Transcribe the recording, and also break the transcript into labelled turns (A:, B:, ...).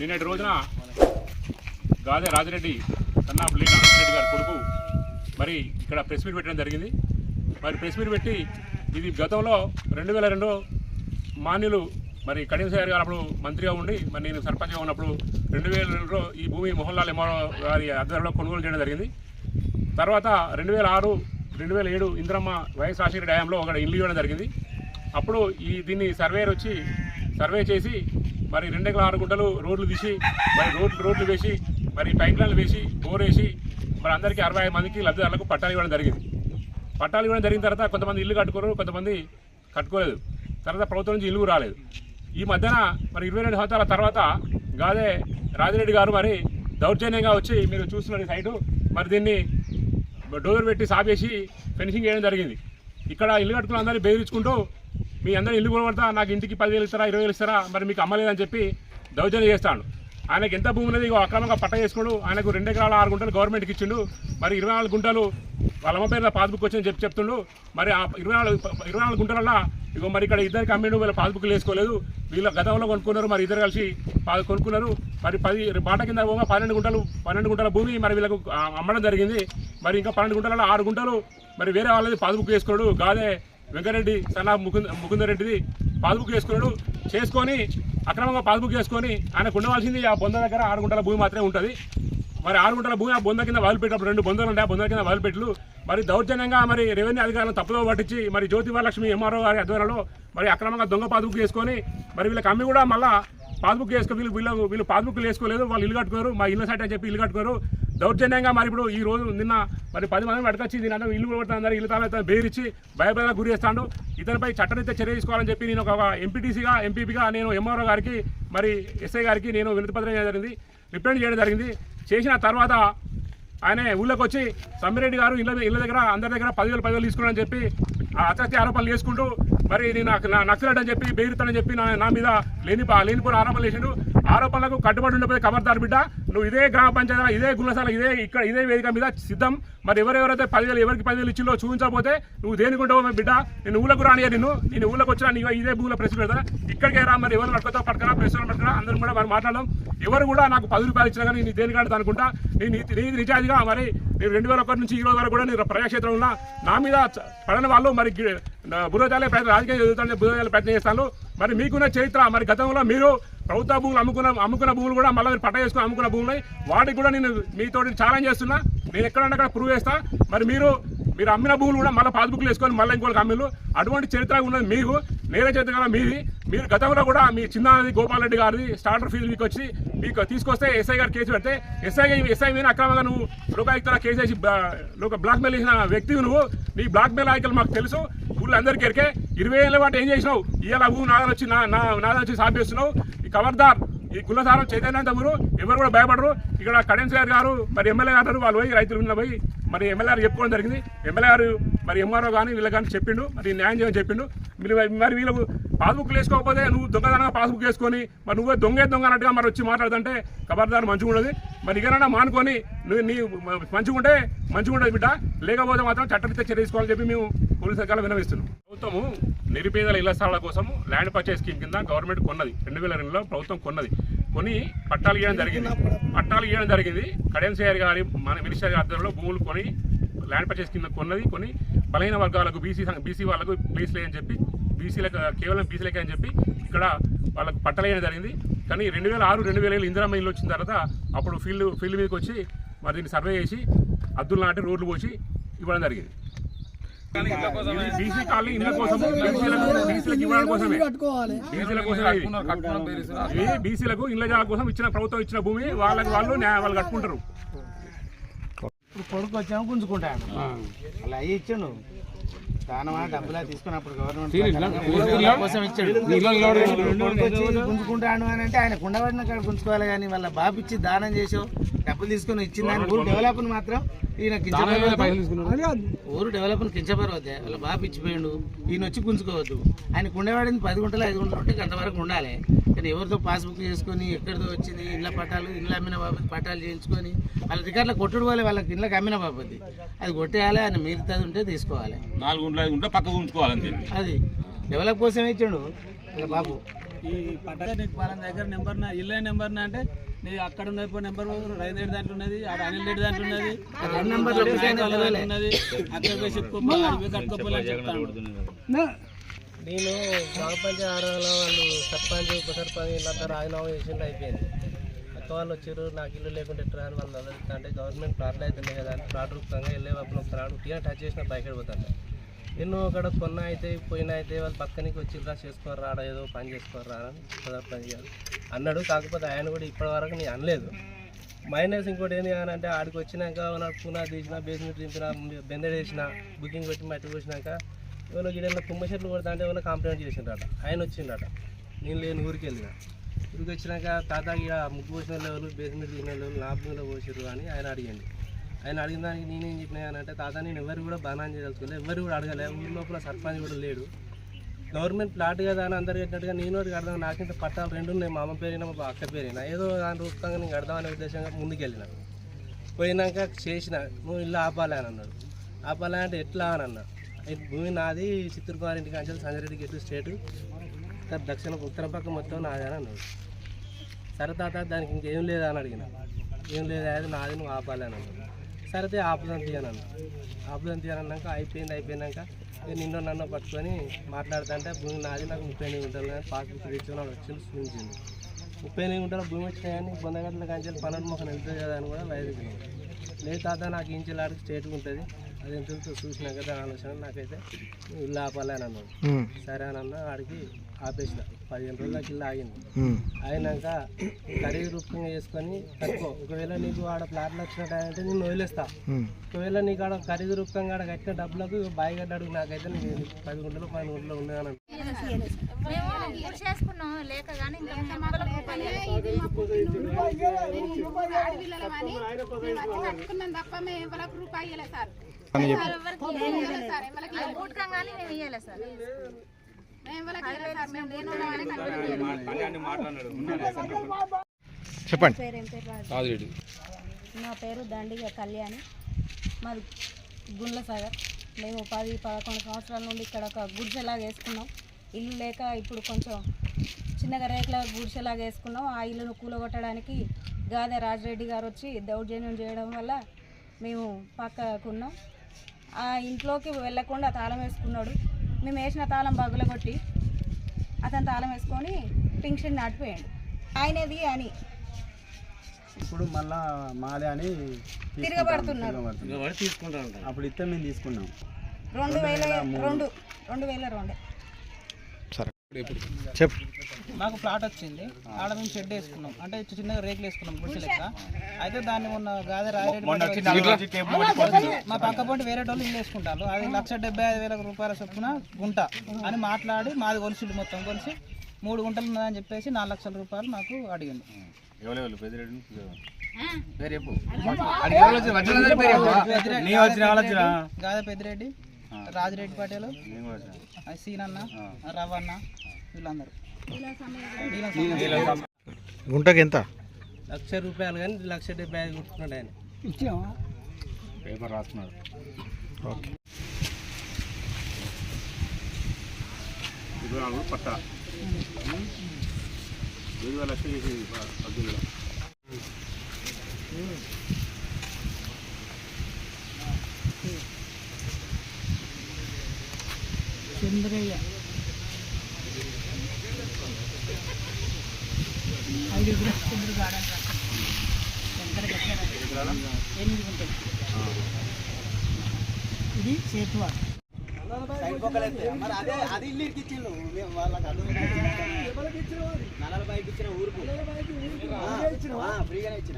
A: నిన్నటి రోజున గాదే రాజిరెడ్డి కన్నా లేట్ ఆనందరెడ్డి గారి కొడుకు మరి ఇక్కడ ప్రెస్ మీట్ పెట్టడం జరిగింది. మరి ప్రెస్ మీట్ పెట్టి ఇది గతంలో రెండు వేల రెండు మాన్యులు మరి కడియం సార్ గారు అప్పుడు మంత్రిగా ఉండి మరి నేను సర్పంచ్గా ఉన్నప్పుడు రెండు వేల రెండులో ఈ భూమి మోహన్లాల్ ఎమ్మో గారి ఆధ్వర్యంలో కొనుగోలు చేయడం జరిగింది. తర్వాత రెండు వేల ఆరు రెండు వేల ఏడు ఇంద్రమ్మ వైఎస్ రాజశేఖర డ్యాంలో ఒక ఇల్లు ఇవ్వడం జరిగింది. అప్పుడు ఈ దీన్ని సర్వేయర్ వచ్చి సర్వే చేసి మరి రెండు ఎకరాల ఆరు గుంటలు రోడ్లు తీసి మరి రోడ్లు రోడ్లు వేసి మరి పైప్ వేసి బోర్ వేసి మరి అందరికీ అరవై ఐదు మందికి లబ్ధిదారులకు పట్టాలు ఇవ్వడం జరిగింది. పట్టాలు ఇవ్వడం జరిగిన తర్వాత కొంతమంది ఇల్లు కట్టుకోరు కొంతమంది కట్టుకోలేదు. తర్వాత ప్రభుత్వం నుంచి ఇల్లు రాలేదు. ఈ మధ్యన మరి ఇరవై రెండు సంవత్సరాల తర్వాత గాదే రాజిరెడ్డి గారు మరి దౌర్జన్యంగా వచ్చి మీరు చూస్తున్న సైటు మరి దీన్ని డోర్ పెట్టి సాపేసి ఫెన్సింగ్ చేయడం జరిగింది. ఇక్కడ ఇల్లు కట్టుకున్న అందరినీ బెదిరించుకుంటూ మీ అందరూ ఇల్లు కొనబడతా నాకు ఇంటికి పదివేలు ఇస్తారా ఇరవై వేలు ఇస్తారా మరి మీకు అమ్మలేదని చెప్పి దౌర్జన్యం చేస్తాడు. ఆయనకి ఎంత భూమి ఉన్నది అక్రమంగా పట్ట చేసుకోడు ఆయనకు రెండు ఎకరాల ఆరు గుంటలు గవర్నమెంట్కి ఇచ్చిండు మరి ఇరవై నాలుగు గుంటలు వాళ్ళ అమ్మ పేరులో పాస్బుక్ వచ్చిందని చెప్పి చెప్తుండు మరి ఆ ఇరవై నాలుగు ఇరవై నాలుగు గుంటలలో ఇగో మరి ఇక్కడ ఇద్దరికి అమ్మిండు వీళ్ళ పాస్బుక్లు వేసుకోలేదు వీళ్ళ గతంలో కొనుక్కున్నారు మరి ఇద్దరు కలిసి పా- కొనుక్కున్నారు మరి పది బాట కింద పోగా పన్నెండు గుంటలు పన్నెండు గుంటల భూమి మరి వీళ్ళకు అమ్మడం జరిగింది మరి ఇంకా పన్నెండు గుంటలలో ఆరు గుంటలు మరి వేరే వాళ్ళది పాస్బుక్ వేసుకోడు గాదే వెంకరెడ్డి సన్నా ముకుంద ముకుందరెడ్డిది పాస్బుక్ చేసుకున్నాడు. చేసుకొని అక్రమంగా పాస్బుక్ చేసుకొని ఆయనకు ఉండవలసింది ఆ బొంద దగ్గర ఆరు గుంటల భూమి మాత్రమే ఉంటుంది. మరి ఆరు గుంటల భూమి ఆ బొంద కింద వదిలిపెట్టినప్పుడు రెండు బొందలు ఉంటాయి. ఆ బొంద కింద వదిలిపెట్లు మరి దౌర్జన్యంగా మరి రెవెన్యూ అధికారులను తప్పుదో పట్టించి మరి జ్యోతి వరలక్ష్మి ఎంఆర్ఓ గారి ఆధ్వర్యంలో మరి అక్రమంగా దొంగ పాస్బుక్ చేసుకొని మరి వీళ్ళకి అమ్మి కూడా మళ్ళా పాస్బుక్ చేసుకో వీళ్ళు వీళ్ళు వీళ్ళు పాస్బుక్లు వేసుకోలేదు. వాళ్ళు ఇల్లు కట్టుకోరు. మా ఇల్లు సైట్ అని చెప్పి ఇల్లు కట్టుకోరు. దౌర్జన్యంగా మరి ఇప్పుడు ఈ రోజు నిన్న మరి పది మంది పట్టుకొచ్చి దీని అందరూ ఇల్లు కొడుతున్నారు ఇల్లు తాళ బేరిచ్చి భయపడగా గురి చేస్తాడు. ఇతనిపై చట్టరీత్యా చర్య తీసుకోవాలని చెప్పి నేను ఒక ఎంపీటీసీగా ఎంపీపీగా నేను ఎంఆర్ఓ గారికి మరి ఎస్ఐ గారికి నేను వినతి పత్రం చేయడం జరిగింది. రిప్రజెంట్ చేయడం జరిగింది. చేసిన తర్వాత ఆయన ఊళ్ళోకి వచ్చి సమ్మిరెడ్డి గారు ఇళ్ళ ఇళ్ళ దగ్గర అందరి దగ్గర పదివేలు పదివేలు తీసుకున్నానని చెప్పి ఆ అత్యత్య ఆరోపణలు చేసుకుంటూ మరి నేను నాకు నా నక్సలెట్ అని చెప్పి బెయిరుతానని చెప్పి నా నా మీద లేని లేనిపోయిన ఆరోపణలు చేసిండు. ఆరోపణలకు కట్టుబడి ఉండిపోయి ఖబర్దార్ బిడ్డ. నువ్వు ఇదే గ్రామ పంచాయతీ ఇదే గుల్లసాల ఇదే ఇక్కడ ఇదే వేదిక మీద సిద్ధం. మరి ఎవరెవరైతే పదివేలు ఎవరికి పదివేలు ఇచ్చిందో చూపించకపోతే నువ్వు దేనికి ఉండవు బిడ్డ? నేను ఊళ్ళకు రానియా నిన్ను. నేను ఊళ్ళకి వచ్చినా నీ ఇదే భూమిలో ప్రెస్ పెడతా ఇక్కడికే రా మరి ఎవరు పట్టుకోతా పట్టుకరా ప్రెస్ పట్టుకరా అందరూ కూడా మరి మాట్లాడడం ఎవరు కూడా నాకు పది రూపాయలు ఇచ్చినా కానీ నీ దేనికంటే అనుకుంటా? నేను నీ నిజాయితీగా మరి నేను రెండు వేల ఒకటి నుంచి ఈ రోజు వరకు కూడా నేను ప్రజాక్షేత్రం ఉన్నా. నా మీద చ- పడని వాళ్ళు మరి గి- బురదాలే ప్రయత్నం రాజకీయ ఎదుగుతాను బురదాలే ప్రయత్నం చేస్తాను మరి మీకున్న చరిత్ర మరి గతంలో మీరు ప్రభుత్వ భూములు అమ్ముకున్న అమ్ముకున్న భూములు కూడా మళ్ళీ మీరు పట్ట చేసుకుని అమ్ముకున్న భూములు ఉన్నాయి. వాటికి కూడా నేను మీతో ఛాలెంజ్ చేస్తున్నా. నేను ఎక్కడన్నా అక్కడ ప్రూవ్ చేస్తా. మరి మీరు మీరు అమ్మిన భూములు కూడా మళ్ళీ పాస్బుక్లు వేసుకొని మళ్ళీ ఇంకోటి అమ్మిలు అటువంటి చరిత్ర ఉన్నది మీకు నేనే చరిత్ర కదా మీది. మీరు గతంలో కూడా మీ చిన్నది గోపాల్ రెడ్డి గారిది స్టార్టర్ ఫీజు మీకు వచ్చి మీకు తీసుకొస్తే ఎస్ఐ గారు కేసు పెడితే ఎస్ఐ ఎస్ఐ మీద అక్రమంగా నువ్వు లోకాయుక్తల కేసు వేసి బ్లాక్మెయిల్ చేసిన వ్యక్తివి నువ్వు. నీ బ్లాక్మెయిల్ ఆయకలు మాకు తెలుసు. ఊళ్ళో అందరికీ ఎరికే ఇరవై ఏళ్ళ వాటి ఏం చేసినావు? ఇవాళ ఊ నాదాలు వచ్చి నా నా వచ్చి సాపేస్తున్నావు ఈ కవర్దార్ ఈ కులసారం చైతన్యంత ఊరు ఎవరు కూడా భయపడరు. ఇక్కడ కడెన్స్ గారు గారు మరి ఎమ్మెల్యే గారు వాళ్ళు పోయి రైతులు ఉన్న పోయి మరి ఎమ్మెల్యే గారు చెప్పుకోవడం జరిగింది. ఎమ్మెల్యే గారు మరి ఎంఆర్ఓ కానీ వీళ్ళ కానీ చెప్పిండు మరి న్యాయం చేయమని చెప్పిండు. మీరు మరి వీళ్ళకు పాస్బుక్ వేసుకోకపోతే నువ్వు దొంగదనంగా పాస్బుక్ వేసుకొని మరి నువ్వే దొంగే దొంగ అన్నట్టుగా మరి వచ్చి మాట్లాడుతుంటే ఖబర్దారు మంచిగా ఉండదు. మరి ఇకనైనా మానుకొని నువ్వు నీ మంచిగా ఉంటే మంచిగా ఉండదు బిడ్డ. లేకపోతే మాత్రం చట్టరీత్యా చర్య తీసుకోవాలని చెప్పి మేము పోలీసు అధికారులు వినవిస్తున్నాం ప్రభుత్వము నిరుపేదల ఇళ్ళ స్థలాల కోసం ల్యాండ్ పర్చేస్ స్కీమ్ కింద గవర్నమెంట్ కొన్నది. రెండు వేల రెండులో ప్రభుత్వం కొన్నది. కొని పట్టాలు ఇవ్వడం జరిగింది. పట్టాలు ఇవ్వడం జరిగింది. కడెన్సీఆర్ గారి మన మినిస్టర్ గారి ఆధ్వర్యంలో భూములు కొని ల్యాండ్ పర్చేస్ కింద కొన్నది. కొని బలహీన వర్గాలకు బీసీ బీసీ వాళ్ళకు ప్లేస్ లేదని చెప్పి బీసీలకు కేవలం బీసీలకే అని చెప్పి ఇక్కడ వాళ్ళకు పట్టలేయడం జరిగింది. కానీ రెండు వేల ఆరు రెండు వేల ఏళ్ళు ఇందిరామ్మ ఇల్లు వచ్చిన తర్వాత అప్పుడు ఫీల్డ్ ఫీల్డ్ మీదకి వచ్చి మరి దీన్ని సర్వే చేసి అద్దులు నాటి రోడ్లు పోసి ఇవ్వడం జరిగింది. బీసీ కాలనీ ఇళ్ళ కోసం బీసీలకు బీసీలకు ఇవ్వడం కోసమే. బీసీల. ఇది. బీసీలకు ఇళ్ళ జాగా కోసం ఇచ్చిన ప్రభుత్వం ఇచ్చిన భూమి వాళ్ళకి వాళ్ళు న్యాయ- వాళ్ళు కట్టుకుంటారు.
B: ఇప్పుడు కొడుకు వచ్చాము గుంజుకుంటాను అలా అయ్యి ఇచ్చాను దానమా డబ్బులా తీసుకున్నప్పుడు గవర్నమెంట్ కోసం ఇచ్చాడు. కొడుకు వచ్చి గుంజుకుంటాను అని అంటే ఆయన కుండబడిన కాడ గుంజుకోవాలి కానీ వాళ్ళ బాబు ఇచ్చి దానం చేసావు. డబ్బులు తీసుకొని ఇచ్చింది ఆయన ఊరు డెవలప్ మాత్రం ఊరు డెవలప్ కించపరవద్దే వాళ్ళ బాబు ఇచ్చిపోయిండు ఈయన వచ్చి గుంజుకోవద్దు. ఆయన కుండబడింది పది గుంటలు ఐదు గుంటలు ఉంటే అంతవరకు ఉండాలి. కానీ ఎవరితో పాస్బుక్ చేసుకొని ఎక్కడితో వచ్చింది ఇళ్ళ పట్టాలు ఇళ్ళ అమ్మిన బాబు పట్టాలు చేయించుకొని వాళ్ళ రికార్డులో కొట్టుడు పోలే వాళ్ళకి ఇళ్ళకి అమ్మిన బాబుది. అది కొట్టేయాలి ఆయన మిగతాది ఉంటే తీసుకోవాలి.
C: నాలుగు గుంటలు ఐదు గుంటలు పక్కకు ఉంచుకోవాలంతే.
B: అది. డెవలప్ కోసమే ఇచ్చాడు బాబు.
C: ఈ పట్ట నీకు పలానా దగ్గర నెంబర్ నా ఇల్లే నెంబర్ నా అంటే నీ అక్కడ ఉన్న నెంబర్ రైతు రెడ్డి దాంట్లో ఉన్నది ఆడ అనిల్ రెడ్డి దాంట్లో ఉన్నది ఉన్నది అక్కడ పోయి చెప్తాను.
D: నేను గ్రామ పంచాయతీ ఆరోగ్యంలో వాళ్ళు సర్పంచ్ ఉప సర్పంచ్ వీళ్ళంతా రాజీనామా చేసిండు అయిపోయింది. అక్క వాళ్ళు వచ్చారు నాకు ఇల్లు లేకుంటే ఎట్లా అని వాళ్ళు అంటే గవర్నమెంట్ ప్లాట్లు అవుతున్నాయి కదా అని ప్లాట్ రూపంగా వెళ్ళే వాళ్ళు ఒకసారి ఉట్టిగా టచ్ చేసిన బయట పోతాను. ఎన్నో అక్కడ కొన్న అయితే పోయిన అయితే వాళ్ళు పక్కనికి వచ్చిరా చేసుకోరు రాడా ఏదో పని చేసుకోరు రా అని పని చేయాలి అన్నాడు. కాకపోతే ఆయన కూడా ఇప్పటి వరకు నేను అనలేదు. మైనస్ ఇంకోటి ఏంది అని అంటే ఆడికి వచ్చినాక నాకు పునా తీసిన బేస్మెంట్ దింపిన బెందెడ్ వేసిన బుకింగ్ పెట్టి మట్టి పోసినాక ఎవరో గిడెల్లో తుమ్మ చెట్లు కొడతా అంటే ఎవరో కంప్లైంట్ చేసిండట ఆయన వచ్చిండట నేను లేని ఊరికి వెళ్ళిన. ఊరికి వచ్చినాక తాత ఇక ముగ్గు పోసిన వాళ్ళు బేస్మెంట్ తీసిన వాళ్ళు నా భూమిలో పోసిర్రు అని ఆయన అడిగండి. ఆయన అడిగిన దానికి నేనేం చెప్పినా అని అంటే తాత నేను ఎవరు కూడా బాణం చేయదలుచుకోలేదు ఎవరు కూడా అడగలే ఊరి లోపల సర్పంచ్ కూడా లేడు. గవర్నమెంట్ ప్లాట్ కదా అని అందరు కట్టినట్టుగా నేను ఒకటి కడదాం నాకింత పట్టాలు రెండు ఉన్నాయి మా అమ్మ పేరైనా మా అక్క పేరైనా ఏదో దాని రూపంగా నేను కడదామనే ఉద్దేశంగా ముందుకెళ్ళిన. పోయినాక చేసిన నువ్వు ఇల్లు ఆపాలి అని అన్నాడు. ఆపాలి అంటే ఎట్లా అని అన్నా. భూమి నాది చిత్తూరు కుమార్ ఇంటికి అంచెలు సంజరెడ్డి గెట్టు స్టేటు? తర్వాత దక్షిణ ఉత్తర పక్క మొత్తం నాది అని అన్నాడు. సరే తాత దానికి ఇంకేం లేదా అని అడిగిన. ఏం లేదా అది నాది నువ్వు ఆపాలి అని అన్నాడు. సరే ఆపుదాం తీయనన్న అన్న ఆపుదాం తీయను అన్నాక అయిపోయింది అయిపోయినాక ఇక నిన్నో నన్ను పట్టుకొని మాట్లాడుతుంటే భూమి నాది నాకు ముప్పై ఎనిమిది గుంటలు కానీ పాస్బుక్ తెచ్చుకున్నాడు వచ్చి చూపించింది ముప్పై ఎనిమిది గుంటల భూమి వచ్చినాయి కానీ బొందగట్ల కంచెలు పన్నెండు మొక్కలు వెళ్తుంది కదా అని కూడా వైద్యులు లేదు తాత నాకు ఇంచెలాడికి స్టేట్గా ఉంటుంది. అది ఎంత ఉంటుందో చూసినాక దాని ఆలోచన నాకైతే ఇల్లు ఆపాలి అని అన్నాడు. సరే అని అన్న ఆడికి ఆపేసిన. పదిహేను రోజుల దాకా ఇల్లు ఆగింది. అయినాక ఖరీదు రూపంగా చేసుకొని కట్టుకో ఒకవేళ నీకు ఆడ ప్లాట్లు వచ్చినట్టు నేను వదిలేస్తా. ఒకవేళ నీకు ఆడ ఖరీదు రూపంగా ఆడ కట్టిన డబ్బులకు బాయి గడ్డాడు నాకైతే నీకు పది గుంటలు పది గుంటలు
E: మేము చేసుకున్నాం లేక కానీ ఇంకా కానీ మేము ఇయ్యలే సార్
F: చెప్పండి.
G: పేరేం పేరు రాజు నా పేరు దండిగ కళ్యాణి. మాది గుండ్ల సాగర్. మేము పది పదకొండు సంవత్సరాల నుండి ఇక్కడ ఒక గుడిసెలాగా వేసుకున్నాం. ఇల్లు లేక ఇప్పుడు కొంచెం చిన్నగా రేకుల గుడిసెలాగా వేసుకున్నాం. ఆ ఇల్లును కూలగొట్టడానికి గాదె రాజరెడ్డి గారు వచ్చి దౌర్జన్యం చేయడం వల్ల మేము పక్కకున్నాం. ఆ ఇంట్లోకి వెళ్ళకుండా తాళం వేసుకున్నాడు. మేము వేసిన తాళం బగులగొట్టి అతను తాళం వేసుకొని పింక్షన్ నాటిపోయాడు. ఆయనది అని.
H: ఇప్పుడు మళ్ళా మాదే అని
G: తిరగబడుతున్నారు.
H: తీసుకుంటాం. అప్పుడు ఇస్తే మేము తీసుకున్నాం.
G: రెండు వేల రెండు రెండు వేల రెండు.
C: మాకు ప్లాట్ వచ్చింది. ఆడ మేము షెడ్ వేసుకున్నాం. అంటే చిన్నగా రేకులు వేసుకున్నాం గుడిసె లెక్క. అయితే దాన్ని మొన్న గాదే రాజరెడ్డి మా పక్క పొంటి వేరే వాళ్ళు ఇల్లు వేసుకుంటారు. అది లక్ష డెబ్బై ఐదు వేల రూపాయల చొప్పున గుంట అని మాట్లాడి మాది కొలిసిండు మొత్తం కొలిసి మూడు గుంటలు ఉన్నదని చెప్పేసి నాలుగు లక్షల రూపాయలు నాకు అడిగింది గాదే పెద్దిరెడ్డి. రాజిరెడ్డి పటేల్ సీనన్న రవన్న వీళ్ళందరూ.
F: గుంటకి ఎంత?
D: లక్ష రూపాయలు కానీ లక్ష డెబ్బై ఐదు కొట్టుకున్నాడు ఆయన.
A: పేపర్ రాస్తున్నారు.
F: ఓకే.
A: ఇరవై నాలుగు పట్టా. లక్షలు చేసింది పద్దెనిమిదిలో
C: చంద్రయ్య. ఐదు చంద్రుడు ఎనిమిది ఇది
B: మరి అదే అది ఇల్లు ఇచ్చిండు. మేము వాళ్ళకి నలభై ఇచ్చిన ఊరుకు. ఫ్రీగానే ఇచ్చిన.